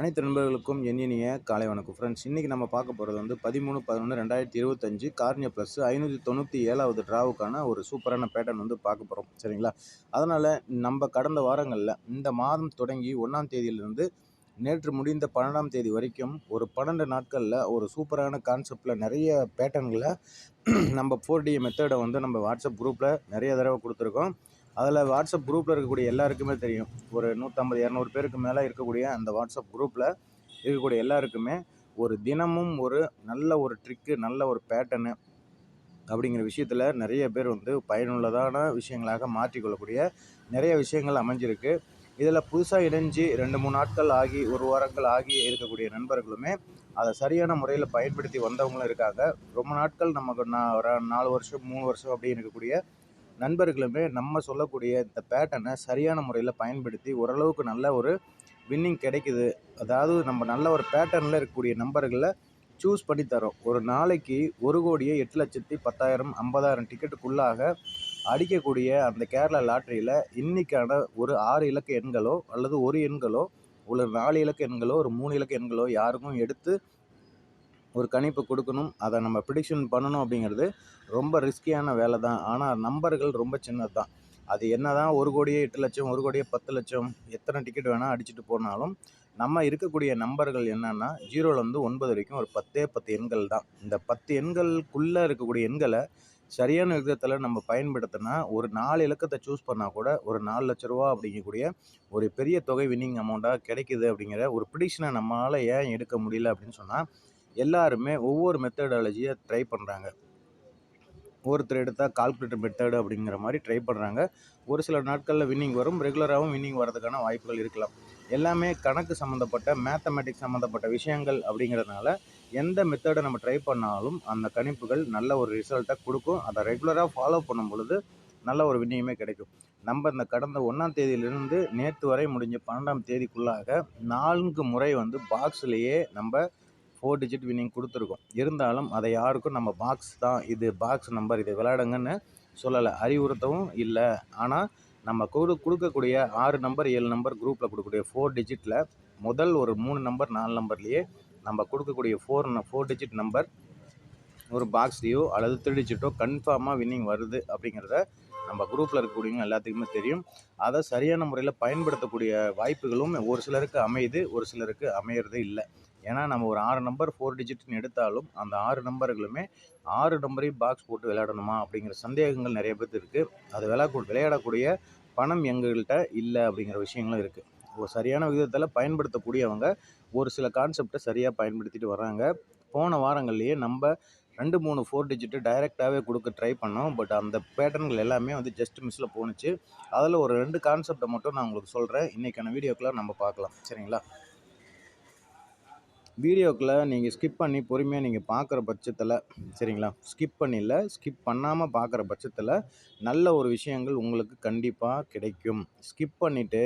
அனைத்து நண்பர்களுக்கும் என் காலை வணக்கம். ஃப்ரெண்ட்ஸ் இன்றைக்கி நம்ம பார்க்க போகிறது வந்து பதிமூணு பதினொன்று ரெண்டாயிரத்தி இருபத்தஞ்சு கார்னிய ப்ளஸ் ஐநூற்றி தொண்ணூற்றி ஏழாவது ட்ராவுக்கான ஒரு சூப்பரான பேட்டர்ன் வந்து பார்க்க போகிறோம் சரிங்களா? அதனால் நம்ம கடந்த வாரங்களில் இந்த மாதம் தொடங்கி ஒன்றாம் தேதியிலிருந்து நேற்று முடிந்த பன்னெண்டாம் தேதி வரைக்கும் ஒரு பன்னெண்டு நாட்களில் ஒரு சூப்பரான கான்செப்டில் நிறைய பேட்டர்ன்களை நம்ம ஃபோர் டி மெத்தடை வந்து நம்ம வாட்ஸ்அப் குரூப்பில் நிறைய தடவை கொடுத்துருக்கோம். அதில் வாட்ஸ்அப் குரூப்பில் இருக்கக்கூடிய எல்லாருக்குமே தெரியும். ஒரு நூற்றம்பது இரநூறு பேருக்கு மேலே இருக்கக்கூடிய அந்த வாட்ஸ்அப் குரூப்பில் இருக்கக்கூடிய எல்லாருக்குமே ஒரு தினமும் ஒரு நல்ல ஒரு ட்ரிக்கு நல்ல ஒரு பேட்டர்னு அப்படிங்கிற விஷயத்தில் நிறைய பேர் வந்து பயனுள்ளதான விஷயங்களாக மாற்றிக்கொள்ளக்கூடிய நிறைய விஷயங்கள் அமைஞ்சிருக்கு. இதில் புதுசாக இணைஞ்சு ரெண்டு மூணு நாட்கள் ஆகி ஒரு வாரங்கள் ஆகி இருக்கக்கூடிய நண்பர்களுமே அதை சரியான முறையில் பயன்படுத்தி வந்தவங்களும் இருக்காங்க. ரொம்ப நாட்கள் நமக்கு நான் ஒரு நாலு வருஷம் மூணு வருஷம் அப்படின்னு இருக்கக்கூடிய நண்பர்களுமே நம்ம சொல்லக்கூடிய இந்த பேட்டர்னை சரியான முறையில் பயன்படுத்தி ஓரளவுக்கு நல்ல ஒரு வின்னிங் கிடைக்குது. அதாவது நம்ம நல்ல ஒரு பேட்டர்னில் இருக்கக்கூடிய நம்பர்களை சூஸ் பண்ணி தரோம். ஒரு நாளைக்கு ஒரு கோடியே எட்டு லட்சத்தி பத்தாயிரம் ஐம்பதாயிரம் டிக்கெட்டுக்குள்ளாக அடிக்கக்கூடிய அந்த கேரளா லாட்ரியில் இன்றைக்கான ஒரு ஆறு இலக்க எண்களோ அல்லது ஒரு எண்களோ ஒரு நாலு இலக்க எண்களோ ஒரு மூணு இலக்க எண்களோ யாருக்கும் எடுத்து ஒரு கணிப்பு கொடுக்கணும் அதை நம்ம ப்ரிடிக்ஷன் பண்ணணும் அப்படிங்கிறது ரொம்ப ரிஸ்கியான வேலை தான். ஆனால் நம்பர்கள் ரொம்ப சின்னது தான். அது என்ன தான் ஒரு கோடியே எட்டு லட்சம் ஒரு கோடியே பத்து லட்சம் எத்தனை டிக்கெட் வேணால் அடிச்சுட்டு போனாலும் நம்ம இருக்கக்கூடிய நம்பர்கள் என்னென்னா ஜீரோலேருந்து ஒன்பது வரைக்கும் ஒரு பத்தே பத்து எண்கள் தான். இந்த பத்து எண்களுக்குள்ளே இருக்கக்கூடிய எண்களை சரியான விதத்தில் நம்ம பயன்படுத்தினா ஒரு நாலு இலக்கத்தை சூஸ் பண்ணால் கூட ஒரு நாலு லட்ச ரூபா அப்படிங்கக்கூடிய ஒரு பெரிய தொகை வின்னிங் அமௌண்ட்டாக கிடைக்குது அப்படிங்கிற ஒரு ப்ரிடிக்ஷனை நம்மளால் ஏன் எடுக்க முடியல அப்படின்னு சொன்னால் எல்லாருமே ஒவ்வொரு மெத்தடாலஜியை ட்ரை பண்ணுறாங்க ஒருத்தர் எடுத்தால் கால்குலேட்டர் மெத்தடு அப்படிங்கிற மாதிரி ட்ரை பண்ணுறாங்க ஒரு சில நாட்களில் வின்னிங் வரும். ரெகுலராகவும் வின்னிங் வரதுக்கான வாய்ப்புகள் இருக்கலாம். எல்லாமே கணக்கு சம்மந்தப்பட்ட மேத்தமெட்டிக்ஸ் சம்மந்தப்பட்ட விஷயங்கள் அப்படிங்கிறதுனால எந்த மெத்தடை நம்ம ட்ரை பண்ணாலும் அந்த கணிப்புகள் நல்ல ஒரு ரிசல்ட்டை கொடுக்கும். அதை ரெகுலராக ஃபாலோ பண்ணும் பொழுது நல்ல ஒரு வின்னிங்குமே கிடைக்கும். நம்ம இந்த கடந்த ஒன்றாம் தேதியிலிருந்து நேற்று வரை முடிஞ்ச பன்னெண்டாம் தேதிக்குள்ளாக நான்கு முறை வந்து பாக்ஸ்லேயே நம்ம ஃபோர் டிஜிட் வின்னிங் கொடுத்துருக்கோம். இருந்தாலும் அதை யாருக்கும் நம்ம பாக்ஸ் தான் இது பாக்ஸ் நம்பர் இதை விளையாடுங்கன்னு சொல்லலை. அறிவுறுத்தவும் இல்லை. ஆனால் நம்ம கொடு கொடுக்கக்கூடிய ஆறு நம்பர் ஏழு நம்பர் குரூப்பில் கொடுக்கக்கூடிய ஃபோர் டிஜிட்டில் முதல் ஒரு மூணு நம்பர் நாலு நம்பர்லேயே நம்ம கொடுக்கக்கூடிய ஃபோர் ஃபோர் டிஜிட் நம்பர் ஒரு பாக்ஸ்லேயோ அல்லது த்ரீ டிஜிட்டோ கன்ஃபார்மாக வின்னிங் வருது அப்படிங்கிறத நம்ம குரூப்பில் இருக்கக்கூடியவங்க எல்லாத்துக்குமே தெரியும். அதை சரியான முறையில் பயன்படுத்தக்கூடிய வாய்ப்புகளும் ஒரு சிலருக்கு அமையுது ஒரு சிலருக்கு அமையிறது இல்லை. ஏன்னா நம்ம ஒரு ஆறு நம்பர் ஃபோர் டிஜிட்னு எடுத்தாலும் அந்த ஆறு நம்பர்களுமே ஆறு நம்பரையும் பாக்ஸ் போட்டு விளையாடணுமா அப்படிங்கிற சந்தேகங்கள் நிறைய பேர்த்து இருக்குது அது விளையாட விளையாடக்கூடிய பணம் எங்கள்கிட்ட இல்லை அப்படிங்கிற விஷயங்களும் இருக்குது ஒரு சரியான விதத்தில் பயன்படுத்தக்கூடியவங்க ஒரு சில கான்செப்டை சரியாக பயன்படுத்திட்டு வராங்க போன வாரங்கள்லேயே நம்ம ரெண்டு மூணு ஃபோர் டிஜிட்டு டைரெக்டாகவே கொடுக்க ட்ரை பண்ணோம். பட் அந்த பேட்டர்ன்கள் எல்லாமே வந்து ஜஸ்ட் மிஸ்ஸில் போணுச்சு. அதில் ஒரு ரெண்டு கான்செப்டை மட்டும் நான் உங்களுக்கு சொல்கிறேன் இன்றைக்கான வீடியோக்கெலாம் நம்ம பார்க்கலாம். சரிங்களா? வீடியோக்குள்ளே நீங்கள் ஸ்கிப் பண்ணி பொறுமையாக நீங்கள் பார்க்குற பட்சத்தில் சரிங்களா? ஸ்கிப் பண்ணியில் ஸ்கிப் பண்ணாமல் பார்க்குற பட்சத்தில் நல்ல ஒரு விஷயங்கள் உங்களுக்கு கண்டிப்பாக கிடைக்கும். ஸ்கிப் பண்ணிவிட்டு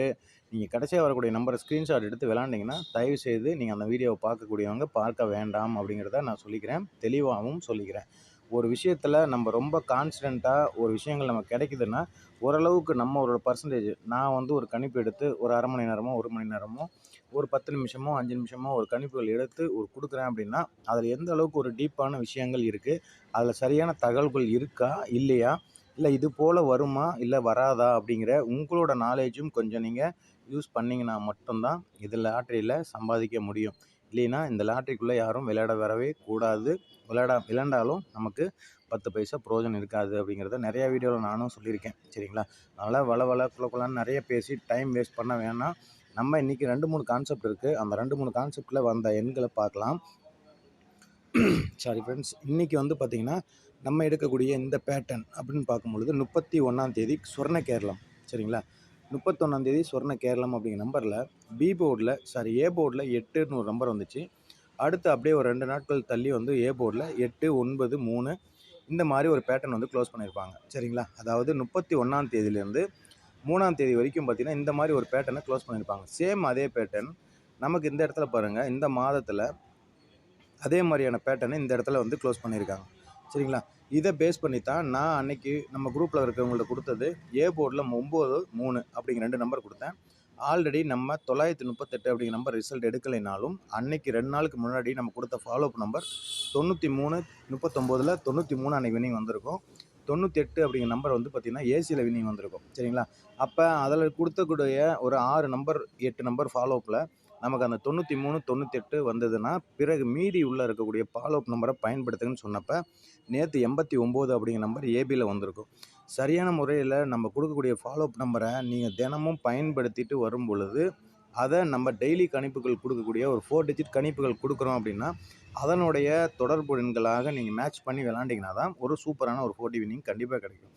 நீங்கள் கடைசியாக வரக்கூடிய நம்பரை ஸ்க்ரீன்ஷாட் எடுத்து விளாண்டிங்கன்னா தயவுசெய்து நீங்கள் அந்த வீடியோவை பார்க்கக்கூடியவங்க பார்க்க வேண்டாம் அப்படிங்கிறத நான் சொல்லிக்கிறேன். தெளிவாகவும் சொல்லிக்கிறேன். ஒரு விஷயத்தில் நம்ம ரொம்ப கான்ஃபிடெண்ட்டாக ஒரு விஷயங்கள் நமக்கு கிடைக்குதுன்னா ஓரளவுக்கு நம்ம ஒரு பர்சன்டேஜ் நான் வந்து ஒரு கணிப்பு எடுத்து ஒரு அரை மணி நேரமோ ஒரு மணி நேரமோ ஒரு பத்து நிமிஷமோ அஞ்சு நிமிஷமோ ஒரு கணிப்புகள் எடுத்து ஒரு கொடுக்குறேன் அப்படின்னா அதில் எந்த அளவுக்கு ஒரு டீப்பான விஷயங்கள் இருக்குது அதில் சரியான தகவல்கள் இருக்கா? இல்லையா? இல்லை இது போல் வருமா? இல்லை வராதா? அப்படிங்கிற உங்களோட நாலேஜும் கொஞ்சம் நீங்கள் யூஸ் பண்ணிங்கன்னா மட்டும்தான் இது லாட்ரியில் சம்பாதிக்க முடியும். இல்லைன்னா இந்த லாட்ரிக்குள்ளே யாரும் விளையாட வரவே கூடாது. விளையாட விளையாண்டாலும் நமக்கு பத்து பைசா ப்ரோஜனம் இருக்காது அப்படிங்கிறத நிறையா வீடியோவில் நானும் சொல்லியிருக்கேன். சரிங்களா? அதனால் வள வள குலக்குலான்னு நிறைய பேசி டைம் வேஸ்ட் பண்ண வேணாம். நம்ம இன்றைக்கி ரெண்டு மூணு கான்செப்ட் இருக்குது அந்த ரெண்டு மூணு கான்செப்டில் வந்த எண்களை பார்க்கலாம். சாரி ஃப்ரெண்ட்ஸ் இன்றைக்கி வந்து பார்த்திங்கன்னா நம்ம எடுக்கக்கூடிய இந்த பேட்டர்ன் அப்படின்னு பார்க்கும்பொழுது முப்பத்தி ஒன்றாந்தேதி சொர்ண கேரளம். சரிங்களா? முப்பத்தொன்னாந்தேதி சொர்ண கேரளம் அப்படிங்கிற நம்பரில் பி போர்டில் சாரி ஏ போர்டில் எட்டுன்னு ஒரு நம்பர் வந்துச்சு. அடுத்து அப்படியே ஒரு ரெண்டு நாட்கள் தள்ளி வந்து ஏ போர்டில் எட்டு ஒன்பது மூணு இந்த மாதிரி ஒரு பேட்டர்ன் வந்து க்ளோஸ் பண்ணியிருப்பாங்க. சரிங்களா? அதாவது முப்பத்தி ஒன்றாம் தேதியிலேருந்து மூணாம் தேதி வரைக்கும் பார்த்திங்கன்னா இந்த மாதிரி ஒரு பேட்டர்னை க்ளோஸ் பண்ணியிருப்பாங்க. சேம் அதே பேட்டர்ன் நமக்கு இந்த இடத்துல பாருங்கள் இந்த மாதத்தில் அதே மாதிரியான பேட்டர்னை இந்த இடத்துல வந்து க்ளோஸ் பண்ணியிருக்காங்க. சரிங்களா? இதை பேஸ் பண்ணி தான் நான் அன்னைக்கு நம்ம குரூப்பில் இருக்கிறவங்கள்ட்ட கொடுத்தது ஏ போர்டில் ஒம்பது மூணு அப்படிங்கிற ரெண்டு நம்பர் கொடுத்தேன். ஆல்ரெடி நம்ம தொள்ளாயிரத்தி முப்பத்தெட்டு அப்படிங்கிற நம்பர் ரிசல்ட் எடுக்கலைனாலும் அன்னைக்கு ரெண்டு நாளுக்கு முன்னாடி நம்ம கொடுத்த ஃபாலோஅப் நம்பர் தொண்ணூற்றி மூணு முப்பத்தொம்போதில் தொண்ணூற்றி மூணு அன்னைக்கு வினிங் வந்திருக்கும். தொண்ணூற்றி எட்டு அப்படிங்கிற நம்பர் வந்து பார்த்திங்கன்னா ஏசியில் வினிங் வந்திருக்கும். சரிங்களா? அப்போ அதில் கொடுத்தக்கூடிய ஒரு ஆறு நம்பர் எட்டு நம்பர் ஃபாலோஅப்பில் நமக்கு அந்த தொண்ணூற்றி மூணு தொண்ணூற்றி எட்டு வந்ததுன்னா பிறகு மீதி உள்ளே இருக்கக்கூடிய ஃபாலோஅப் நம்பரை பயன்படுத்துங்கன்னு சொன்னப்போ நேற்று எண்பத்தி ஒம்பது அப்படிங்கிற நம்பர் ஏபியில் வந்திருக்கும். சரியான முறையில் நம்ம கொடுக்கக்கூடிய ஃபாலோஅப் நம்பரை நீங்கள் தினமும் பயன்படுத்திட்டு வரும் பொழுது அதை நம்ம டெய்லி கணிப்புகள் கொடுக்கக்கூடிய ஒரு ஃபோர் டிஜிட் கணிப்புகள் கொடுக்குறோம் அப்படின்னா அதனுடைய தொடர்பு எண்களாக நீங்கள் மேட்ச் பண்ணி விளாண்டிங்கன்னா தான் ஒரு சூப்பரான ஒரு ஃபோர்டி வினிங் கண்டிப்பாக கிடைக்கும்.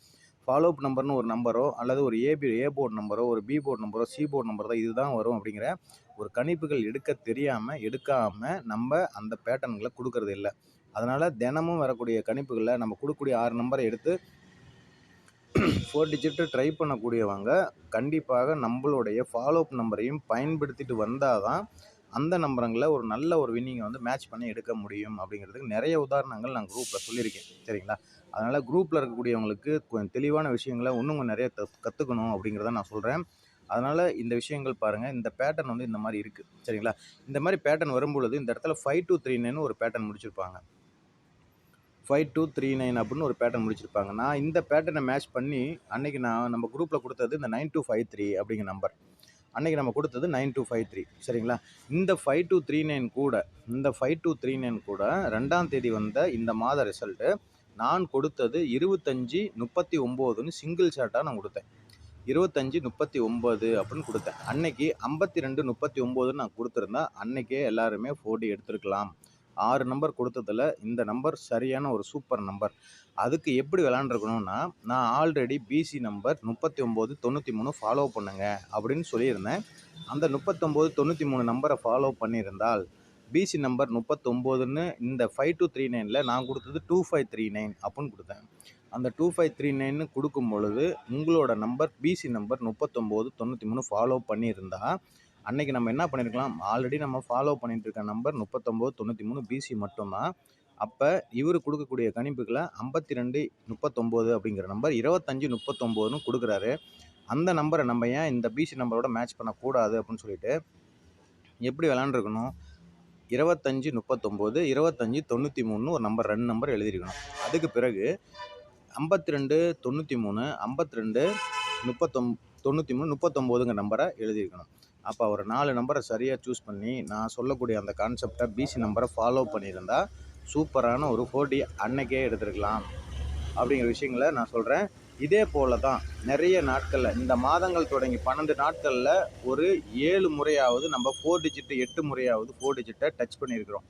ஃபாலோஅப் நம்பர்னு ஒரு நம்பரோ அல்லது ஒரு ஏபி ஏ போர்டு நம்பரோ ஒரு பி போர்டு நம்பரோ சி போர்டு நம்பர் தான் இதுதான் வரும் அப்படிங்கிற ஒரு கணிப்புகள் எடுக்க தெரியாமல் எடுக்காமல் நம்ம அந்த பேட்டர்ன்களை கொடுக்கறது இல்லை. அதனால் தினமும் வரக்கூடிய கணிப்புகளில் நம்ம கொடுக்கக்கூடிய ஆறு நம்பரை எடுத்து ஃபோர் டிஜிட்டு ட்ரை பண்ணக்கூடியவங்க கண்டிப்பாக நம்மளுடைய ஃபாலோஅப் நம்பரையும் பயன்படுத்திட்டு வந்தால் தான் அந்த நம்பரங்களை ஒரு நல்ல ஒரு வின்னிங்கை வந்து மேட்ச் பண்ணி எடுக்க முடியும் அப்படிங்கிறதுக்கு நிறைய உதாரணங்கள் நான் குரூப்பில் சொல்லியிருக்கேன். சரிங்களா? அதனால் குரூப்பில் இருக்கக்கூடியவங்களுக்கு கொஞ்சம் தெளிவான விஷயங்களை இன்னும் நிறைய கற்றுக்கணும் அப்படிங்கிறத நான் சொல்கிறேன் அதனால் இந்த விஷயங்கள் பாருங்கள் இந்த பேட்டர்ன் வந்து இந்த மாதிரி இருக்குது சரிங்களா? இந்த மாதிரி பேட்டர்ன் வரும்பொழுது இந்த இடத்துல ஃபைவ் டூ த்ரீ நைன் ஒரு பேட்டர்ன் முடிச்சிருப்பாங்க. ஃபைவ் டூ த்ரீ நைன் அப்படின்னு ஒரு பேட்டர்ன் முடிச்சிருப்பாங்க. நான் இந்த பேட்டர்னை மேட்ச் பண்ணி அன்றைக்கி நான் நம்ம குரூப்பில் கொடுத்தது இந்த நைன் டூ ஃபைவ் த்ரீ அப்படிங்கிற நம்பர் அன்றைக்கி நம்ம கொடுத்தது நைன் டூ ஃபைவ் த்ரீ சரிங்களா? இந்த ஃபைவ் டூ த்ரீ நைன் கூட இந்த ஃபைவ் டூ த்ரீ நைன் கூட ரெண்டாம் தேதி வந்த இந்த மாத ரிசல்ட்டு நான் கொடுத்தது இருபத்தஞ்சி முப்பத்தி ஒம்போதுன்னு சிங்கிள் ஷார்ட்டாக நான் கொடுத்தேன். இருபத்தஞ்சி முப்பத்தி ஒம்பது அப்படின்னு கொடுத்தேன். அன்னைக்கு ஐம்பத்தி ரெண்டு முப்பத்தி ஒம்போதுன்னு நான் கொடுத்துருந்தா அன்னைக்கே எல்லாருமே ஃபோர்டி எடுத்துருக்கலாம். ஆறு நம்பர் கொடுத்ததில் இந்த நம்பர் சரியான ஒரு சூப்பர் நம்பர். அதுக்கு எப்படி விளாண்டுருக்கணும்னா நான் ஆல்ரெடி பிசி நம்பர் முப்பத்தி ஒம்பது தொண்ணூற்றி மூணு ஃபாலோ பண்ணுங்க அப்படின்னு சொல்லியிருந்தேன். அந்த முப்பத்தொம்போது தொண்ணூற்றி மூணு நம்பரை ஃபாலோ பண்ணியிருந்தால் பிசி நம்பர் முப்பத்தொம்போதுன்னு இந்த ஃபைவ் டூ த்ரீ நைனில் நான் கொடுத்தது டூ ஃபைவ் த்ரீ நைன் அப்புடின்னு கொடுத்தேன். அந்த டூ ஃபைவ் த்ரீ நைன்னு கொடுக்கும் பொழுது உங்களோட நம்பர் பிசி நம்பர் முப்பத்தொம்போது தொண்ணூற்றி மூணு ஃபாலோ பண்ணியிருந்தா அன்றைக்கி நம்ம என்ன பண்ணியிருக்கலாம் ஆல்ரெடி நம்ம ஃபாலோ பண்ணிகிட்டு இருக்க நம்பர் முப்பத்தொம்போது தொண்ணூற்றி மூணு பிசி மட்டும்தான். அப்போ இவர் கொடுக்கக்கூடிய கணிப்புகளை ஐம்பத்தி ரெண்டு முப்பத்தொம்போது அப்படிங்கிற நம்பர் இருபத்தஞ்சி முப்பத்தொம்போதுன்னு கொடுக்குறாரு. அந்த நம்பரை நம்ம ஏன் இந்த பிசி நம்பரோட மேட்ச் பண்ணக்கூடாது அப்படின்னு சொல்லிட்டு எப்படி விளாண்டுருக்கணும் இருபத்தஞ்சி முப்பத்தொம்போது இருபத்தஞ்சி தொண்ணூற்றி மூணு ஒரு நம்பர் ரெண்டு நம்பர் எழுதியிருக்கணும். அதுக்கு பிறகு ஐம்பத்தி ரெண்டு தொண்ணூற்றி மூணு ஐம்பத்தி ரெண்டு முப்பத்தொம் தொண்ணூற்றி மூணு முப்பத்தொம்போதுங்கிற நம்பரை எழுதியிருக்கணும். அப்போ ஒரு நாலு நம்பரை சரியாக சூஸ் பண்ணி நான் சொல்லக்கூடிய அந்த கான்செப்டை பிசி நம்பரை ஃபாலோ பண்ணியிருந்தா சூப்பரான ஒரு போட்டி அன்னைக்கே எடுத்துருக்கலாம். அப்படிங்கிற விஷயங்களை நான் சொல்கிறேன் இதே போல தான் நிறைய நாட்களில் இந்த மாதங்கள் தொடங்கி பன்னெண்டு நாட்களில் ஒரு ஏழு முறையாவது நம்ம ஃபோர் டிஜிட்டு எட்டு முறையாவது ஃபோர் டிஜிட்டை டச் பண்ணியிருக்கிறோம்.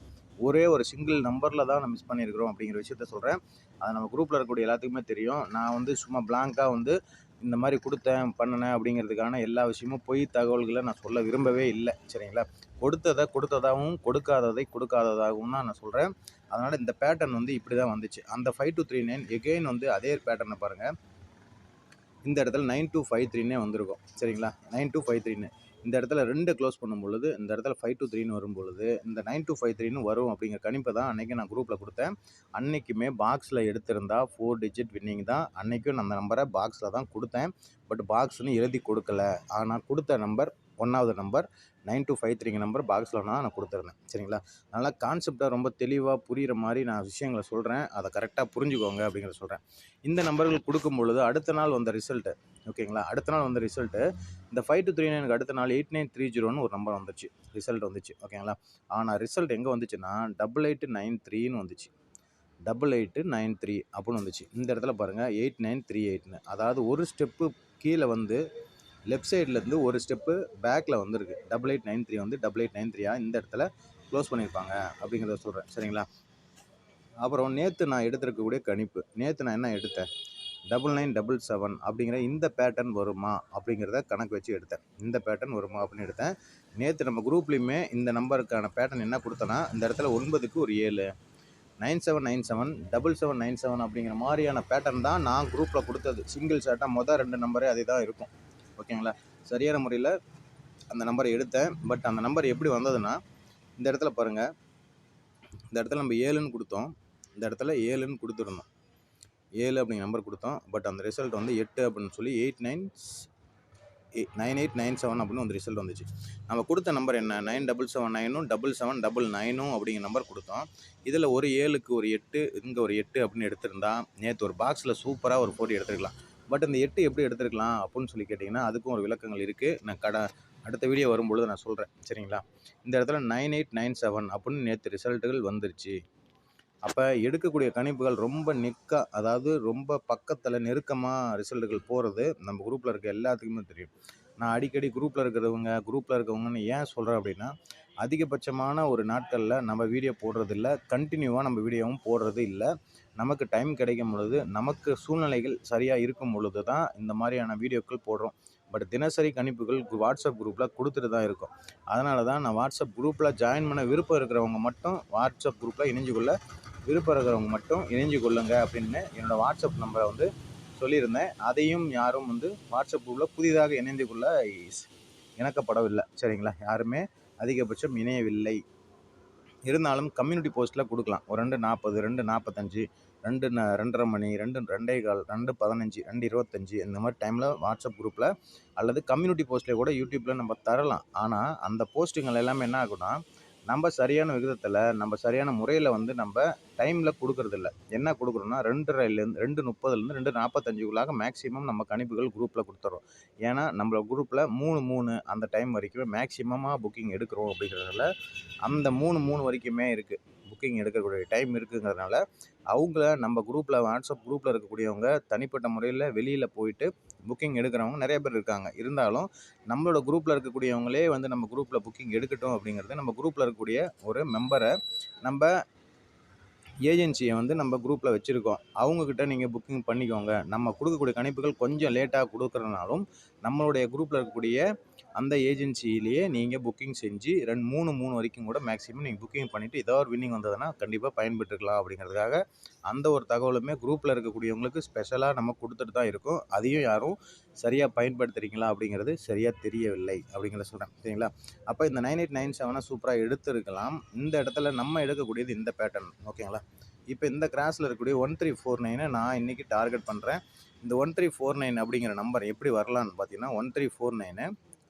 ஒரே ஒரு சிங்கிள் நம்பரில் தான் நம்ம மிஸ் பண்ணியிருக்கிறோம் அப்படிங்கிற விஷயத்த சொல்கிறேன் அது நம்ம குரூப்பில் இருக்கக்கூடிய எல்லாத்துக்குமே தெரியும். நான் வந்து சும்மா பிளாங்காக வந்து இந்த மாதிரி கொடுத்தேன் பண்ணினேன் அப்படிங்கிறதுக்கான எல்லா விஷயமும் பொய் தகவல்களை நான் சொல்ல விரும்பவே இல்லை சரிங்களா? கொடுத்ததை கொடுத்ததாகவும் கொடுக்காததை கொடுக்காததாகவும் தான் நான் சொல்கிறேன் அதனால் இந்த பேட்டர்ன் வந்து இப்படி தான் வந்துச்சு. அந்த five two three nine again வந்து அதே பேட்டர்னை பாருங்கள் இந்த இடத்துல நைன் டூ ஃபைவ் த்ரீனே வந்திருக்கும் சரிங்களா? நைன் டூ ஃபைவ் த்ரீனு இந்த இடத்துல ரெண்டு க்ளோஸ் பண்ணும் பொழுது இந்த இடத்துல ஃபைவ் டூ த்ரீன்னு வரும் பொழுது இந்த நைன் டூ ஃபைவ் த்ரீன்னு வரும் அப்படிங்கிற கணிப்பை தான் அன்றைக்கி நான் குரூப்பில் கொடுத்தேன். அன்றைக்குமே பாக்ஸில் எடுத்திருந்தா ஃபோர் டிஜிட் வின்னிங் தான். அன்றைக்கும் அந்த நம்பரை பாக்ஸில் தான் கொடுத்தேன். பட் பாக்ஸ்னு எழுதி கொடுக்கல. ஆனால் கொடுத்த நம்பர் ஒன்றாவது நம்பர் நைன் டூ ஃபைவ் த்ரீங்க நம்பர் பாக்ஸில் நான் கொடுத்துருந்தேன். சரிங்களா? அதனால் கான்செப்டாக ரொம்ப தெளிவாக புரிகிற மாதிரி நான் விஷயங்களை சொல்கிறேன் அதை கரெக்டாக புரிஞ்சுக்கோங்க அப்படிங்கிறத சொல்கிறேன் இந்த நம்பர்கள் கொடுக்கும் பொழுது அடுத்த நாள் வந்த ரிசல்ட்டு ஓகேங்களா அடுத்த நாள் வந்த ரிசல்ட்டு இந்த ஃபைவ் டூ த்ரீ நைனுக்கு அடுத்த நாள் எயிட் நைன் த்ரீ ஜீரோன்னு ஒரு நம்பர் வந்துச்சு. ரிசல்ட் வந்துச்சு ஓகேங்களா ஆனால் ரிசல்ட் எங்கே வந்துச்சுன்னா டபுள் எயிட்டு நைன் த்ரீன்னு வந்துச்சு. டபுள் எயிட்டு நைன் த்ரீ அப்படின்னு வந்துச்சு. இந்த இடத்துல பாருங்கள் எயிட் நைன் த்ரீ எயிட்னு அதாவது ஒரு ஸ்டெப்பு கீழே வந்து லெஃப்ட் சைட்லேருந்து ஒரு ஸ்டெப்பு பேக்கில் வந்துருக்கு. டபுள் எயிட் நைன் த்ரீ வந்து டபுள் எயிட் நைன் த்ரீயாக இந்த இடத்துல க்ளோஸ் பண்ணியிருப்பாங்க அப்படிங்கிறத சொல்கிறேன் சரிங்களா? அப்புறம் நேற்று நான் எடுத்திருக்கக்கூடிய கணிப்பு. நேற்று நான் என்ன எடுத்தேன்? டபுள் நைன் டபுள் செவன் அப்படிங்கிற இந்த பேட்டர்ன் வருமா அப்படிங்கிறத கணக்கு வச்சு எடுத்தேன். இந்த பேட்டர்ன் வருமா அப்படின்னு எடுத்தேன். நேற்று நம்ம குரூப்லேயுமே இந்த நம்பருக்கான பேட்டர்ன் என்ன கொடுத்தேன்னா இந்த இடத்துல ஒன்பதுக்கு ஒரு ஏழு nine seven nine seven double seven nine seven அப்படிங்கிற மாதிரியான பேட்டர்ன் தான் நான் குரூப்பில் கொடுத்தது. சிங்கிள் ஷார்ட்டாக மொதல் ரெண்டு நம்பரே அதே தான் இருக்கும். ஓகேங்களா? சரியான முறையில் அந்த நம்பரை எடுத்தேன். பட் அந்த நம்பர் எப்படி வந்ததுன்னா இந்த இடத்துல பாருங்கள் இந்த இடத்துல நம்ம ஏழுன்னு கொடுத்தோம். இந்த இடத்துல ஏழுன்னு கொடுத்துருந்தோம் ஏழு அப்படிங்கிற நம்பர் கொடுத்தோம். பட் அந்த ரிசல்ட் வந்து எட்டு அப்படின்னு சொல்லி eight nine nine eight nine seven அப்படின்னு வந்து ரிசல்ட் வந்துச்சு. நம்ம கொடுத்த நம்பர் என்ன? நைன் டபுள் செவன் நைனும் டபுள் செவன் டபுள் நைனும் அப்படிங்கிற நம்பர் கொடுத்தோம். இதில் ஒரு ஏழுக்கு ஒரு எட்டு இங்கே ஒரு எட்டு அப்படின்னு எடுத்திருந்தா நேற்று ஒரு பாக்ஸில் சூப்பராக ஒரு போட்டி எடுத்துருக்கலாம். பட் இந்த எட்டு எப்படி எடுத்துருக்கலாம் அப்படின்னு சொல்லி கேட்டிங்கன்னா அதுக்கும் ஒரு விளக்கங்கள் இருக்குது நான் கடை அடுத்த வீடியோ வரும்பொழுது நான் சொல்கிறேன் சரிங்களா? இந்த இடத்துல நைன் எயிட் நைன் செவன் அப்படின்னு நேற்று ரிசல்ட்டுகள் வந்துருச்சு. அப்போ எடுக்கக்கூடிய கணிப்புகள் ரொம்ப நிற்க அதாவது ரொம்ப பக்கத்தில் நெருக்கமாக ரிசல்ட்டுகள் போகிறது நம்ம குரூப்பில் இருக்க எல்லாத்துக்குமே தெரியும். நான் அடிக்கடி குரூப்பில் இருக்கிறவங்க குரூப்பில் இருக்கவங்கன்னு ஏன் சொல்கிறேன் அப்படின்னா அதிகபட்சமான ஒரு நாட்களில் நம்ம வீடியோ போடுறதில்ல கண்டினியூவாக நம்ம வீடியோவும் போடுறது இல்லை. நமக்கு டைம் கிடைக்கும் பொழுது நமக்கு சூழ்நிலைகள் சரியாக இருக்கும் பொழுது தான் இந்த மாதிரியான வீடியோக்கள் போடுறோம். பட் தினசரி கணிப்புகள் வாட்ஸ்அப் குரூப்பில் கொடுத்துட்டு தான் இருக்கும். அதனால தான் நான் வாட்ஸ்அப் குரூப்பில் ஜாயின் பண்ண விருப்பம் இருக்கிறவங்க மட்டும் வாட்ஸ்அப் குரூப்பில் இணைஞ்சு கொள்ள விருப்பம் இருக்கிறவங்க மட்டும் இணைஞ்சு கொள்ளுங்க அப்படின்னு என்னோடய வாட்ஸ்அப் நம்பரை வந்து சொல்லியிருந்தேன். அதையும் யாரும் வந்து வாட்ஸ்அப் குரூப்பில் புதிதாக இணைந்து கொள்ள இஸ்- இணக்கப்படவில்லை. சரிங்களா? யாருமே அதிகபட்சம் இணையவில்லை. இருந்தாலும் கம்யூனிட்டி போஸ்ட்டில் கொடுக்கலாம். ஒரு ரெண்டு நாற்பது ரெண்டு நாற்பத்தஞ்சு ரெண்டு ந ரெண்டரை மணி ரெண்டு ரெண்டே கால் ரெண்டு பதினஞ்சு ரெண்டு இருபத்தஞ்சி இந்த மாதிரி டைமில் வாட்ஸ்அப் குரூப்பில் அல்லது கம்யூனிட்டி போஸ்ட்லேயே கூட யூடியூப்பில் நம்ம தரலாம். ஆனால் அந்த போஸ்ட்டுங்கள் எல்லாமே என்ன ஆகும்னா நம்ம சரியான விகிதத்தில் நம்ம சரியான முறையில் வந்து நம்ம டைமில் கொடுக்கறதில்ல. என்ன கொடுக்குறோம்னா ரெண்டரைலேருந்து ரெண்டு முப்பதுலேருந்து ரெண்டு நாற்பத்தஞ்சுக்குள்ளாக மேக்ஸிமம் நம்ம கணிப்புகள் குரூப்பில் கொடுத்துறோம். ஏன்னா நம்மள குரூப்பில் மூணு மூணு அந்த டைம் வரைக்குமே மேக்ஸிமமாக புக்கிங் எடுக்கிறோம் அப்படிங்கிறதுனால அந்த மூணு மூணு வரைக்குமே இருக்குது புக்கிங் எடுக்கக்கூடிய டைம் இருக்குங்கிறதுனால அவங்கள நம்ம குரூப்பில் வாட்ஸ்அப் குரூப்பில் இருக்கக்கூடியவங்க தனிப்பட்ட முறையில் வெளியில் போயிட்டு புக்கிங் எடுக்கிறவங்க நிறைய பேர் இருக்காங்க. இருந்தாலும் நம்மளோட குரூப்பில் இருக்கக்கூடியவங்களே வந்து நம்ம குரூப்பில் புக்கிங் எடுக்கட்டும் அப்படிங்கிறது நம்ம குரூப்பில் இருக்கக்கூடிய ஒரு மெம்பரை நம்ம ஏஜென்சியை வந்து நம்ம குரூப்பில் வச்சுருக்கோம். அவங்கக்கிட்ட நீங்கள் புக்கிங் பண்ணிக்கோங்க. நம்ம கொடுக்கக்கூடிய கணிப்புகள் கொஞ்சம் லேட்டாக கொடுக்குறனாலும் நம்மளுடைய குரூப்பில் இருக்கக்கூடிய அந்த ஏஜென்சியிலேயே நீங்கள் புக்கிங் செஞ்சு ரெண்டு மூணு மூணு வரைக்கும் கூட மேக்ஸிமம் நீங்கள் புக்கிங் பண்ணிவிட்டு ஏதோ ஒரு வின்னிங் வந்ததுன்னா கண்டிப்பாக பயன்பெற்றுக்கலாம் அப்படிங்கிறதுக்காக அந்த ஒரு தகவலுமே குரூப்பில் இருக்கக்கூடியவங்களுக்கு ஸ்பெஷலாக நம்ம கொடுத்துட்டு தான் இருக்கோம். அதையும் யாரும் சரியாக பயன்படுத்துகிறீங்களா அப்படிங்கிறது சரியாக தெரியவில்லை அப்படிங்கிறத சொல்கிறேன் சரிங்களா? அப்போ இந்த நைன் எயிட் நைன் செவனை சூப்பராக எடுத்திருக்கலாம். இந்த இடத்துல நம்ம எடுக்கக்கூடியது இந்த பேட்டர்ன் ஓகேங்களா இப்போ இந்த கிராஸில் இருக்கக்கூடிய ஒன் த்ரீ ஃபோர் நைனை நான் இன்றைக்கி டார்கெட் பண்ணுறேன் இந்த ஒன் த்ரீ ஃபோர் நைன் அப்படிங்கிற நம்பர் எப்படி வரலான்னு பார்த்தீங்கன்னா one three four nine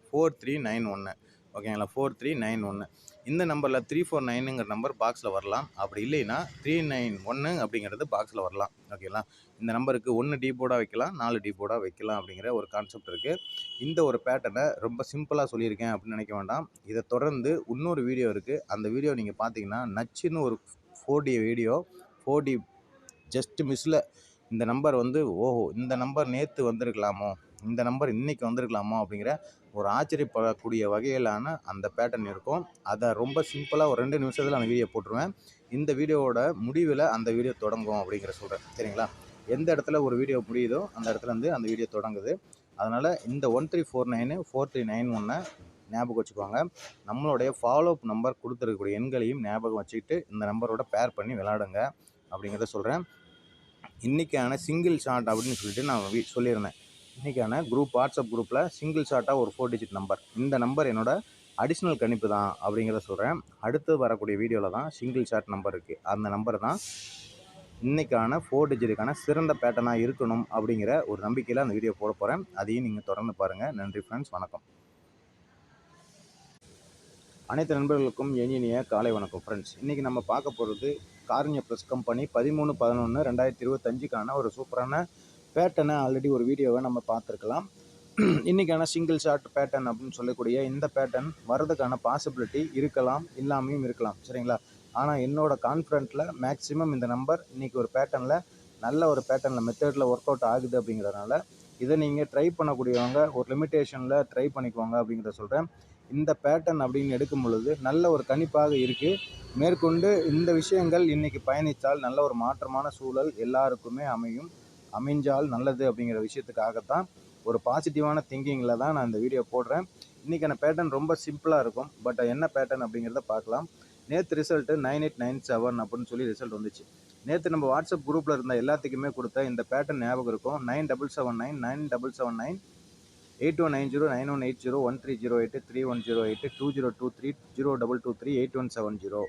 four three nine ஒன்று ஓகேங்களா ஃபோர் த்ரீ நைன் ஒன்று இந்த நம்பரில் த்ரீ ஃபோர் நைனுங்கிற நம்பர் பாக்ஸில் வரலாம். அப்படி இல்லைன்னா த்ரீ நைன் ஒன்று அப்படிங்கிறது பாக்ஸில் வரலாம். ஓகேங்களா இந்த நம்பருக்கு ஒன்று டீ போர்டாக வைக்கலாம் நாலு டீ போர்டாக வைக்கலாம் அப்படிங்கிற ஒரு கான்செப்ட் இருக்குது இந்த ஒரு பேட்டர்னை ரொம்ப சிம்பிளாக சொல்லியிருக்கேன் அப்படின்னு நினைக்க வேண்டாம். இதை தொடர்ந்து இன்னொரு வீடியோ இருக்குது அந்த வீடியோ நீங்கள் பார்த்தீங்கன்னா நச்சுன்னு ஒரு four D video four just மிஸ்ஸில் இந்த நம்பர் வந்து ஓஹோ இந்த நம்பர் நேற்று வந்திருக்கலாமோ இந்த நம்பர் இன்றைக்கி வந்திருக்கலாமோ அப்படிங்கிற ஒரு ஆச்சரியப்படக்கூடிய வகையிலான அந்த பேட்டர்ன் இருக்கும். அதை ரொம்ப சிம்பிளாக ஒரு ரெண்டு நிமிஷத்தில் அந்த வீடியோ போட்டுருவேன். இந்த வீடியோவோட முடிவில் அந்த வீடியோ தொடங்கும் அப்படிங்கிற சொல்கிறேன் சரிங்களா? எந்த இடத்துல ஒரு வீடியோ முடியுதோ அந்த இடத்துலருந்து அந்த வீடியோ தொடங்குது. அதனால் இந்த one three four nine four three nine ஒன்னை ஞாபகம் வச்சுக்கோங்க. நம்மளுடைய ஃபாலோ அப் நம்பர் கொடுத்துருக்கக்கூடிய எண்களையும் ஞாபகம் வச்சுக்கிட்டு இந்த நம்பரோட பேர் பண்ணி விளாடுங்க அப்படிங்கிறத சொல்கிறேன் இன்றைக்கான சிங்கிள் ஷாட் அப்படின்னு சொல்லிட்டு நான் வீ சொல்லியிருந்தேன். இன்றைக்கான குரூப் வாட்ஸ்அப் குரூப்பில் சிங்கிள் ஷாட்டாக ஒரு ஃபோர் டிஜிட் நம்பர் இந்த நம்பர் என்னோட அடிஷ்னல் கணிப்பு தான் அப்படிங்கிறத சொல்கிறேன் அடுத்து வரக்கூடிய வீடியோவில் தான் சிங்கிள் ஷாட் நம்பர் இருக்குது அந்த நம்பர் தான் இன்றைக்கான ஃபோர் டிஜிட்டுக்கான சிறந்த பேட்டர்னாக இருக்கணும் அப்படிங்கிற ஒரு நம்பிக்கையில் அந்த வீடியோ போட போகிறேன் அதையும் நீங்கள் தொடர்ந்து பாருங்கள் நன்றி ஃப்ரெண்ட்ஸ் வணக்கம். அனைத்து நண்பர்களுக்கும் இனிய காலை வணக்கம் ஃப்ரெண்ட்ஸ் இன்றைக்கி நம்ம பார்க்க போகிறது கார்னிய ப்ளஸ் கம்பெனி பதிமூணு பதினொன்று ரெண்டாயிரத்தி இருபத்தஞ்சுக்கான ஒரு சூப்பரான பேட்டனை ஆல்ரெடி ஒரு வீடியோவை நம்ம பார்த்துருக்கலாம். இன்றைக்கான சிங்கிள் ஷாட் பேட்டர்ன் அப்படின்னு சொல்லக்கூடிய இந்த பேட்டர்ன் வர்றதுக்கான பாசிபிலிட்டி இருக்கலாம் இல்லாமையும் இருக்கலாம் சரிங்களா? ஆனால் என்னோட கான்ஃபிடென்ட்டில் மேக்ஸிமம் இந்த நம்பர் இன்றைக்கி ஒரு பேட்டர்னில் நல்ல ஒரு பேட்டர்னில் மெத்தடில் ஒர்க் அவுட் ஆகுது அப்படிங்கிறதுனால இதை நீங்கள் ட்ரை பண்ணக்கூடியவங்க ஒரு லிமிட்டேஷனில் ட்ரை பண்ணிக்குவாங்க அப்படிங்கிறத சொல்கிறேன் இந்த பேட்டர்ன் அப்படின்னு எடுக்கும் பொழுது நல்ல ஒரு கணிப்பாக இருக்குது மேற்கொண்டு இந்த விஷயங்கள் இன்றைக்கி பயணித்தால் நல்ல ஒரு மாற்றமான சூழல் எல்லாருக்குமே அமையும். அமைஞ்சால் நல்லது அப்படிங்கிற விஷயத்துக்காகத்தான் ஒரு பாசிட்டிவான திங்கிங்கில் தான் நான் இந்த வீடியோ போடுறேன். இன்றைக்கான பேட்டர்ன் ரொம்ப சிம்பிளாக இருக்கும். பட் என்ன பேட்டர்ன் அப்படிங்கிறத பார்க்கலாம். நேற்று result nine eight nine seven அப்படின்னு சொல்லி ரிசல்ட் வந்துச்சு. நேற்று நம்ம வாட்ஸ்அப் குரூப்பில் இருந்த எல்லாத்துக்குமே கொடுத்த இந்த பேட்டர்ன் ஞாபகம் இருக்கும். Nine double seven nine nine double seven nine eight one nine zero nine one eight zero one three zero eight three one zero eight two zero two three zero double two three eight one seven zero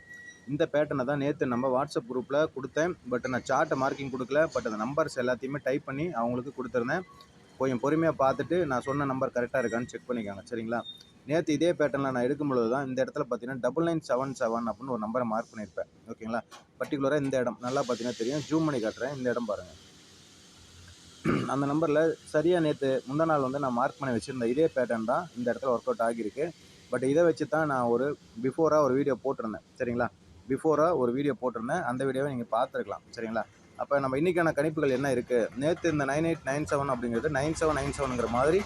இந்த பேட்டர்னை தான் நேற்று நம்ம WhatsApp குரூப்பில் கொடுத்தேன். But நான் சார்ட்டை marking கொடுக்கல. பட் அந்த நம்பர்ஸ் எல்லாத்தையுமே டைப் பண்ணி அவங்களுக்கு கொடுத்துருந்தேன். கொஞ்சம் பொறுமையாக பார்த்துட்டு நான் சொன்ன நம்பர் கரெக்டாக இருக்கான்னு செக் பண்ணிக்காங்க. சரிங்களா? நேற்று இதே பேட்டர்னில் நான் எடுக்கும் பொழுது தான் இந்த இடத்துல பார்த்தீங்கன்னா டபுள் நைன் செவன் செவன் அப்படின்னு ஒரு நம்பரை மார்க் பண்ணியிருப்பேன். ஓகேங்களா பர்டிகுலராக இந்த இடம் நல்லா பார்த்தீங்கன்னா தெரியும். ஜூம் பண்ணி காட்டுறேன். இந்த இடம் பாருங்கள் அந்த நம்பரில் சரியாக நேற்று முந்தா நாள் வந்து நான் மார்க் பண்ணி வச்சுருந்த இதே பேட்டர்ன் தான் இந்த இடத்துல ஒர்க் அவுட் ஆகியிருக்கு. பட் இதை வச்சு தான் நான் ஒரு பிஃபோராக ஒரு வீடியோ போட்டிருந்தேன். சரிங்களா? பிஃபோராக ஒரு வீடியோ போட்டிருந்தேன். அந்த வீடியோவை நீங்கள் பார்த்துருக்கலாம். சரிங்களா? அப்போ நம்ம இன்றைக்கான கணிப்புகள் என்ன இருக்குது நேற்று இந்த நைன் எயிட் நைன் செவன் அப்படிங்கிறது நைன் செவன் நைன் செவனுங்கிற மாதிரி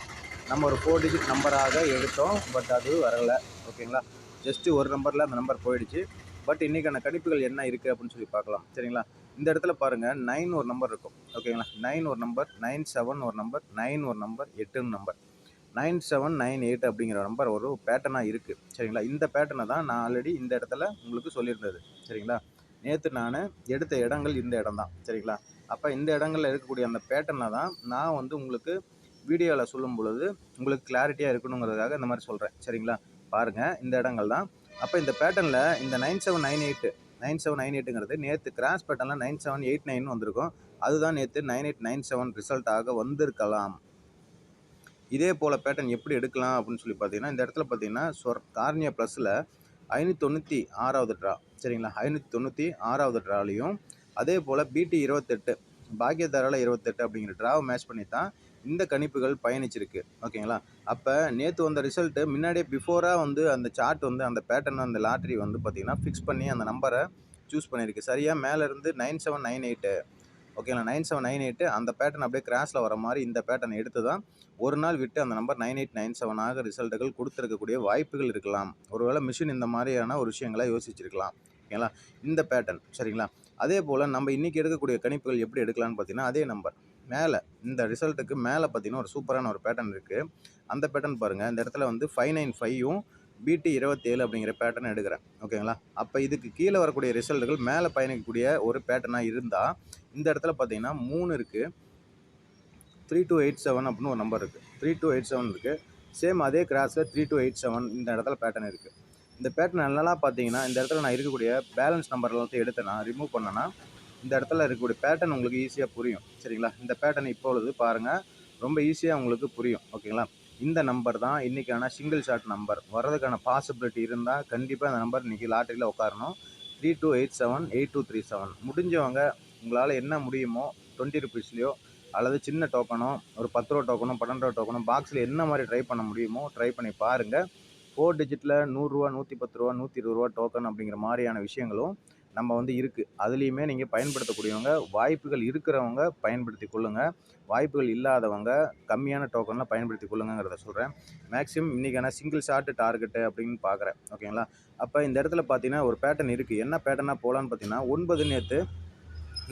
நம்ம ஒரு ஃபோர் டிஜிட் நம்பராக எடுத்தோம். பட் அது வரலை. ஓகேங்களா? ஜஸ்ட்டு ஒரு நம்பரில் அந்த நம்பர் போயிடுச்சு. பட் இன்றைக்கான கணிப்புகள் என்ன இருக்குது அப்படின்னு சொல்லி பார்க்கலாம். சரிங்களா? இந்த இடத்துல பாருங்கள் நைன் ஒரு நம்பர் இருக்கும். ஓகேங்களா நைன் ஒரு நம்பர் நைன் செவன் ஒரு நம்பர் நைன் ஒரு நம்பர் எட்டுன்னு number nine seven nine eight அப்படிங்கிற நம்பர் ஒரு பேட்டர்னாக இருக்குது சரிங்களா? இந்த பேட்டர்னை தான் நான் ஆல்ரெடி இந்த இடத்துல உங்களுக்கு சொல்லியிருந்தது. சரிங்களா? நேற்று நான் எடுத்த இடங்கள் இந்த இடம் தான். சரிங்களா? அப்போ இந்த இடங்களில் இருக்கக்கூடிய அந்த பேட்டனை தான் நான் வந்து உங்களுக்கு வீடியோவில் சொல்லும் பொழுது உங்களுக்கு கிளாரிட்டியாக இருக்கணுங்கிறதுக்காக இந்த மாதிரி சொல்கிறேன் சரிங்களா? பாருங்கள் இந்த இடங்கள் தான். அப்போ இந்த பேட்டர்னில் இந்த nine seven nine eight nine seven nine எயிட்டுங்கிறது நேற்று கிராஸ் பேட்டர்னில் நைன் செவன் எயிட் நைன் வந்திருக்கும். அதுதான் நேற்று நைன் எயிட் நைன் செவன் ரிசல்ட்டாக வந்திருக்கலாம். இதே போல் பேட்டர்ன் எப்படி எடுக்கலாம் அப்படின்னு சொல்லி பார்த்தீங்கன்னா இந்த இடத்துல பார்த்தீங்கன்னா சொர் கார்னியா ப்ளஸில் ஐநூற்றி தொண்ணூற்றி ஆறாவது ட்ரா சரிங்களா? ஐநூற்றி தொண்ணூற்றி ஆறாவது ட்ராலையும் அதே போல் பிடி இருபத்தெட்டு பாக்கியதாரால இருபத்தெட்டு அப்படிங்கிற ட்ராவை மேட்ச் பண்ணி தான் இந்த கணிப்புகள் பயணிச்சிருக்கு. ஓகேங்களா? அப்போ நேற்று வந்த ரிசல்ட்டு முன்னாடியே பிஃபோராக வந்து அந்த சார்ட் வந்து அந்த பேட்டர்ன் அந்த லாட்ரி வந்து பார்த்திங்கன்னா ஃபிக்ஸ் பண்ணி அந்த நம்பரை சூஸ் பண்ணியிருக்கு சரியாக மேலேருந்து நைன் செவன் நைன் எயிட்டு ஓகேங்களா? நைன் செவன் நைன் எயிட்டு அந்த பேட்டர்ன் அப்படியே கிராஷில் வர மாதிரி இந்த பேட்டர்ன் எடுத்து தான் ஒரு நாள் விட்டு அந்த நம்பர் நைன் எயிட் நைன் செவனாக ரிசல்ட்டுகள் கொடுத்துருக்கக்கூடிய வாய்ப்புகள் இருக்கலாம். ஒருவேளை மிஷின் இந்த மாதிரியான ஒரு விஷயங்களை யோசிச்சிருக்கலாம். ஓகேங்களா? இந்த பேட்டர்ன் சரிங்களா? அதே போல் நம்ம இன்றைக்கி எடுக்கக்கூடிய கணிப்புகள் எப்படி எடுக்கலாம்னு பார்த்தீங்கன்னா அதே நம்பர் மேலே இந்த ரிசல்ட்டுக்கு மேலே பார்த்தீங்கன்னா ஒரு சூப்பரான ஒரு பேட்டர்ன் இருக்குது அந்த பேட்டர்ன் பாருங்கள் இந்த இடத்துல வந்து ஃபைவ் நைன் ஃபைவும் பிடி இருபத்தேழு அப்படிங்கிற பேட்டர்ன் எடுக்கிறேன். ஓகேங்களா அப்போ இதுக்கு கீழே வரக்கூடிய ரிசல்ட்டுகள் மேலே பயணிக்கக்கூடிய ஒரு பேட்டர்னாக இருந்தால் இந்த இடத்துல பார்த்தீங்கன்னா மூணு இருக்குது த்ரீ டூ எயிட் செவன் அப்படின்னு ஒரு நம்பர் இருக்குது த்ரீ டூ எயிட் செவன் இருக்குது சேம் அதே கிராஸில் த்ரீ டூ எயிட் செவன் இந்த இடத்துல பேட்டர்ன் இருக்குது இந்த பேட்டர்ன் நல்லா பார்த்தீங்கன்னா இந்த இடத்துல நான் இருக்கக்கூடிய பேலன்ஸ் நம்பர் எல்லாத்தையும் எடுத்தேன்னா ரிமூவ் பண்ணேன்னா இந்த இடத்துல இருக்கக்கூடிய பேட்டர்ன் உங்களுக்கு ஈஸியாக புரியும். சரிங்களா? இந்த பேட்டர்ன் இப்பொழுது பாருங்கள் ரொம்ப ஈஸியாக உங்களுக்கு புரியும். ஓகேங்களா? இந்த நம்பர் தான் இன்றைக்கான சிங்கிள் ஷாட் நம்பர் வர்றதுக்கான பாசிபிலிட்டி இருந்தால் கண்டிப்பாக இந்த நம்பர் இன்றைக்கி லாட்டரியில் உட்காரணும். Three two eight seven eight two three seven முடிஞ்சவங்க உங்களால் என்ன முடியுமோ டுவெண்ட்டி ருபீஸ்லையோ அல்லது சின்ன டோக்கனோ ஒரு பத்து ரூபா டோக்கனோ பன்னெண்டு ரூபா டோக்கனோ பாக்ஸில் என்ன மாதிரி ட்ரை பண்ண முடியுமோ ட்ரை பண்ணி பாருங்கள் ஃபோர் டிஜிட்டில் நூறுரூவா நூற்றி பத்து ரூபா நூற்றி இருபது ரூபா டோக்கன் அப்படிங்கிற மாதிரியான விஷயங்களும் நம்ம வந்து இருக்குது அதுலேயுமே நீங்கள் பயன்படுத்தக்கூடியவங்க வாய்ப்புகள் இருக்கிறவங்க பயன்படுத்தி கொள்ளுங்கள் வாய்ப்புகள் இல்லாதவங்க கம்மியான டோக்கனில் பயன்படுத்தி கொள்ளுங்கிறத சொல்கிறேன் மேக்ஸிமம் இன்றைக்கான சிங்கிள் ஷாட்டு டார்கெட்டு அப்படின்னு பார்க்குறேன் ஓகேங்களா அப்போ இந்த இடத்துல பார்த்தீங்கன்னா ஒரு பேட்டர்ன் இருக்குது என்ன பேட்டர்னாக போகலான்னு பார்த்தீங்கன்னா ஒன்பது நேற்று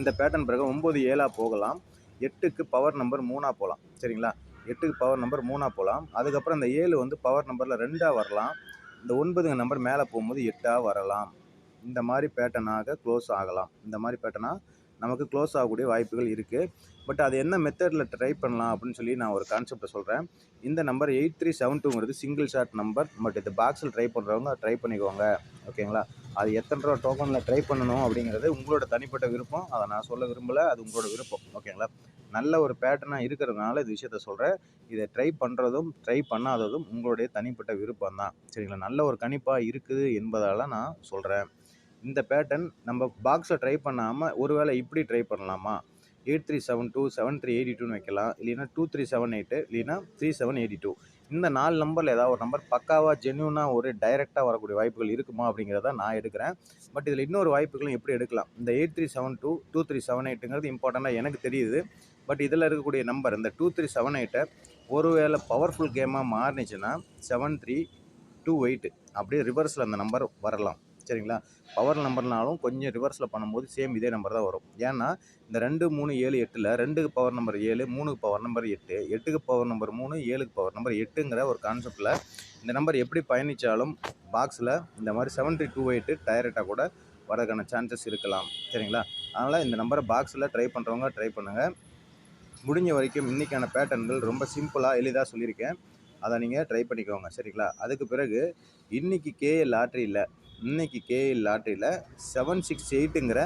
இந்த பேட்டர்ன் பிறகு ஒம்பது ஏழாக போகலாம். எட்டுக்கு பவர் நம்பர் மூணாக போகலாம் சரிங்களா? எட்டுக்கு பவர் நம்பர் மூணாக போகலாம் அதுக்கப்புறம் இந்த ஏழு வந்து பவர் நம்பரில் ரெண்டாக வரலாம். இந்த ஒன்பதுங்க நம்பர் மேலே போகும்போது எட்டாக வரலாம். இந்த மாதிரி பேட்டர்னாக க்ளோஸ் ஆகலாம். இந்த மாதிரி பேட்டர்னாக நமக்கு க்ளோஸ் ஆகக்கூடிய வாய்ப்புகள் இருக்குது பட் அது என்ன மெத்தடில் ட்ரை பண்ணலாம் அப்படின்னு சொல்லி நான் ஒரு கான்செப்டை சொல்கிறேன் இந்த நம்பர் எயிட் த்ரீ செவன் டூங்கிறது சிங்கிள் ஷாட் நம்பர் பட் இந்த பாக்ஸில் ட்ரை பண்ணுறவங்க ட்ரை பண்ணிக்கோங்க. ஓகேங்களா அது எத்தனை ரூபா டோக்கனில் ட்ரை பண்ணணும் அப்படிங்கிறது உங்களோட தனிப்பட்ட விருப்பம். அதை நான் சொல்ல விரும்பலை அது உங்களோட விருப்பம். ஓகேங்களா நல்ல ஒரு பேட்டர்னாக இருக்கிறதுனால இது விஷயத்த சொல்கிறேன் இதை ட்ரை பண்ணுறதும் ட்ரை பண்ணாததும் உங்களுடைய தனிப்பட்ட விருப்பம் தான் சரிங்களா? நல்ல ஒரு கணிப்பாக இருக்குது என்பதால் நான் சொல்கிறேன் இந்த பேட்டர்ன் நம்ம பாக்ஸை ட்ரை பண்ணாமல் ஒருவேளை இப்படி ட்ரை பண்ணலாமா? Eight three seven two seven three eighty டூன்னு வைக்கலாம். இல்லைன்னா டூ த்ரீ செவன் எயிட்டு இல்லைனா த்ரீ செவன் எயிட்டி டூ இந்த நாலு நம்பரில் ஏதாவது ஒரு நம்பர் பக்காவாக ஜென்யூனாக ஒரு டைரெக்டாக வரக்கூடிய வாய்ப்புகள் இருக்குமா அப்படிங்கிறத நான் எடுக்கிறேன். பட் இதில் இன்னொரு வாய்ப்புகளும் எப்படி எடுக்கலாம்? இந்த eight three seven two two three seven எயிட்டுங்கிறது இம்பார்ட்டண்ட்டாக எனக்கு தெரியுது. பட் இதில் இருக்கக்கூடிய நம்பர் இந்த டூ த்ரீ செவன் எயிட்டை ஒருவேளை பவர்ஃபுல் கேமாக மாறினுச்சுன்னா செவன் த்ரீ டூ எயிட்டு அப்படியே ரிவர்ஸில் அந்த நம்பர் வரலாம். சரிங்களா? பவர் நம்பர்னாலும் கொஞ்சம் ரிவர்ஸில் பண்ணும்போது சேம் இதே நம்பர் தான் வரும். ஏன்னா இந்த ரெண்டு மூணு ஏழு எட்டில் ரெண்டுக்கு பவர் நம்பர் ஏழு மூணுக்கு பவர் நம்பர் எட்டு எட்டுக்கு பவர் நம்பர் மூணு ஏழுக்கு பவர் நம்பர் எட்டுங்கிற ஒரு கான்செப்டில் இந்த நம்பர் எப்படி பயணித்தாலும் பாக்ஸில் இந்த மாதிரி செவன் த்ரீ டூ எயிட்டு டைரெக்டாக கூட வரதுக்கான சான்சஸ் இருக்கலாம். சரிங்களா? அதனால் இந்த நம்பரை பாக்ஸில் ட்ரை பண்ணுறவங்க ட்ரை பண்ணுங்கள் முடிஞ்ச வரைக்கும் இன்றைக்கான பேட்டர்ன்கள் ரொம்ப சிம்பிளாக எளிதாக சொல்லியிருக்கேன். அதை நீங்கள் ட்ரை பண்ணிக்கோங்க. சரிங்களா? அதுக்கு பிறகு இன்றைக்கி கேஎல் லாட்ரியில் இன்னைக்கு கேஎல் லாட்ரியில் செவன் சிக்ஸ் எயிட்டுங்கிற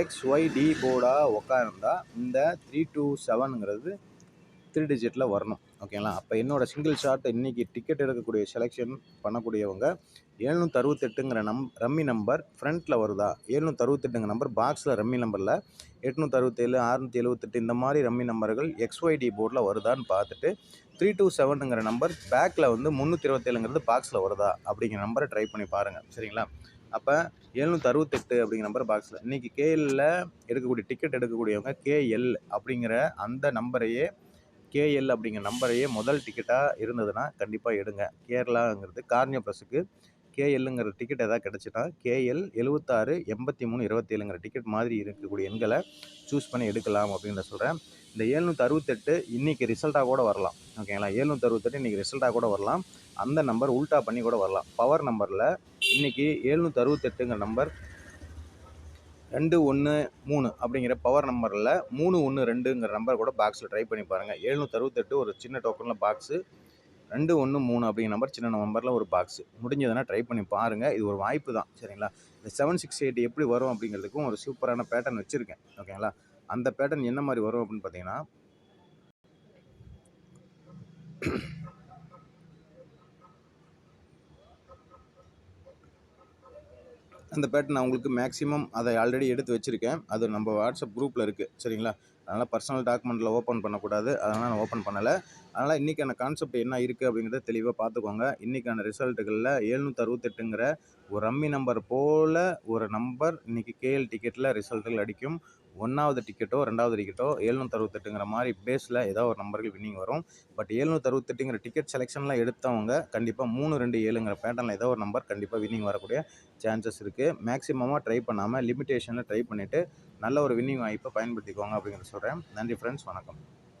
எக்ஸ் ஒய் டி போர்டாக உட்காந்துருந்தா இந்த த்ரீ டூ செவனுங்கிறது த்ரீ டிஜிட்டில் வரணும். ஓகேங்களா அப்போ என்னோட சிங்கிள் ஷாட் இன்றைக்கி டிக்கெட் எடுக்கக்கூடிய செலெக்ஷன் பண்ணக்கூடியவங்க எழுநூற்றி அறுபத்தெட்டுங்கிற நம் ரம்மி நம்பர் ஃப்ரண்ட்டில் வருதா? ஏழ்நூற்றி அறுபத்தெட்டுங்கிற நம்பர் பாக்ஸில் ரம்மி நம்பரில் எட்நூற்றி அறுபத்தேழு அறுநூற்றி எழுபத்தெட்டு இந்த மாதிரி ரம்மி நம்பர்கள் எக்ஸ்ஒய்டி போர்டில் வருதான்னு பார்த்துட்டு த்ரீ டூ செவனுங்கிற நம்பர் பேக்கில் வந்து முந்நூற்றி இருபத்தேழுங்கிறது பாக்ஸில் வருதா? அப்படிங்கிற நம்பரை ட்ரை பண்ணி பாருங்கள் சரிங்களா? அப்போ எழுநூற்றி அறுபத்தெட்டு அப்படிங்கிற நம்பர் பாக்ஸில் இன்றைக்கி கேஎல்ல எடுக்கக்கூடிய டிக்கெட் எடுக்கக்கூடியவங்க கேஎல் அப்படிங்கிற அந்த நம்பரையே கேஎல் அப்படிங்கிற நம்பரையே முதல் டிக்கெட்டாக இருந்ததுன்னா கண்டிப்பாக எடுங்க. கேரளாங்கிறது கார்னியா ப்ளஸுக்கு கேஎல்லுங்கிற டிக்கெட் எதாவது கிடச்சிட்டா கேஎல் எழுபத்தாறு எண்பத்தி மூணு இருபத்தேழுங்கிற டிக்கெட் மாதிரி இருக்கக்கூடிய எண்களை சூஸ் பண்ணி எடுக்கலாம் அப்படின்னு சொல்கிறேன் இந்த ஏழ்நூற்றி அறுபத்தெட்டு இன்றைக்கி ரிசல்ட்டாக கூட வரலாம். ஓகேங்களா ஏழ்நூற்றி அறுபத்தெட்டு இன்றைக்கி ரிசல்ட்டாக கூட வரலாம். அந்த நம்பர் உல்ட்டா பண்ணி கூட வரலாம். பவர் நம்பரில் இன்றைக்கி ஏழ்நூற்றி அறுபத்தெட்டுங்கிற நம்பர் ரெண்டு ஒன்று மூணு அப்படிங்கிற பவர் நம்பரில் மூணு ஒன்று ரெண்டுங்கிற நம்பர் கூட பாக்ஸில் ட்ரை பண்ணி பாருங்கள் எழுநூற்றறுபத்தெட்டு ஒரு சின்ன டோக்கனில் பாக்ஸு ரெண்டு ஒன்று மூணு அப்படிங்கிற நம்பர் சின்ன நம்பரில் ஒரு பாக்ஸு முடிஞ்சதுன்னா ட்ரை பண்ணி பாருங்கள் இது ஒரு வாய்ப்பு தான். சரிங்களா? இந்த செவன் சிக்ஸ் எயிட் எப்படி வரும் அப்படிங்கிறதுக்கும் ஒரு சூப்பரான பேட்டர்ன் வச்சுருக்கேன். ஓகேங்களா அந்த பேட்டர்ன் என்ன மாதிரி வரும் அப்படின்னு பார்த்தீங்கன்னா அந்த பேட்டர்ன் நான் உங்களுக்கு மேக்ஸிமம் அதை ஆல்ரெடி எடுத்து வச்சுருக்கேன். அது நம்ம வாட்ஸ்அப் குரூப்பில் இருக்குது சரிங்களா? அதனால் பர்சனல் டாக்குமெண்ட்டில் ஓப்பன் பண்ணக்கூடாது. அதனால் நான் ஓப்பன் பண்ணலை. அதனால் இன்றைக்கான கான்செப்ட் என்ன இருக்குது அப்படிங்கிறத தெளிவாக பார்த்துக்கோங்க. இன்றைக்கான ரிசல்ட்டுகளில் எழுநூற்றி அறுபத்தெட்டுங்கிற ஒரு ரம்மி நம்பர் போல் ஒரு நம்பர் இன்றைக்கி கேஎல் டிக்கெட்டில் ரிசல்ட்டுகள் அடிக்கும். ஒன்றாவது டிக்கெட்டோ ரெண்டாவது டிக்கெட்டோ எழுநூற்றி அறுபத்தெட்டுங்கிற மாதிரி பேஸில் ஏதோ ஒரு நம்பர்கள் வின்னிங் வரும். பட் எழுநூற்றி அறுபத்தெட்டுங்கிற டிக்கெட் செலெக்ஷனில் எடுத்தவங்க கண்டிப்பாக மூணு ரெண்டு ஏழுங்கிற பேட்டர்னில் ஏதோ ஒரு நம்பர் கண்டிப்பாக வின்னிங் வரக்கூடிய சான்சஸ் இருக்குது மேக்ஸிமமாக ட்ரை பண்ணாமல் லிமிட்டேஷனில் ட்ரை பண்ணிவிட்டு நல்ல ஒரு வின்னிங் வாய்ப்பை பயன்படுத்திக்கோங்க அப்படிங்கிறத சொல்கிறேன் நன்றி ஃப்ரெண்ட்ஸ் வணக்கம்.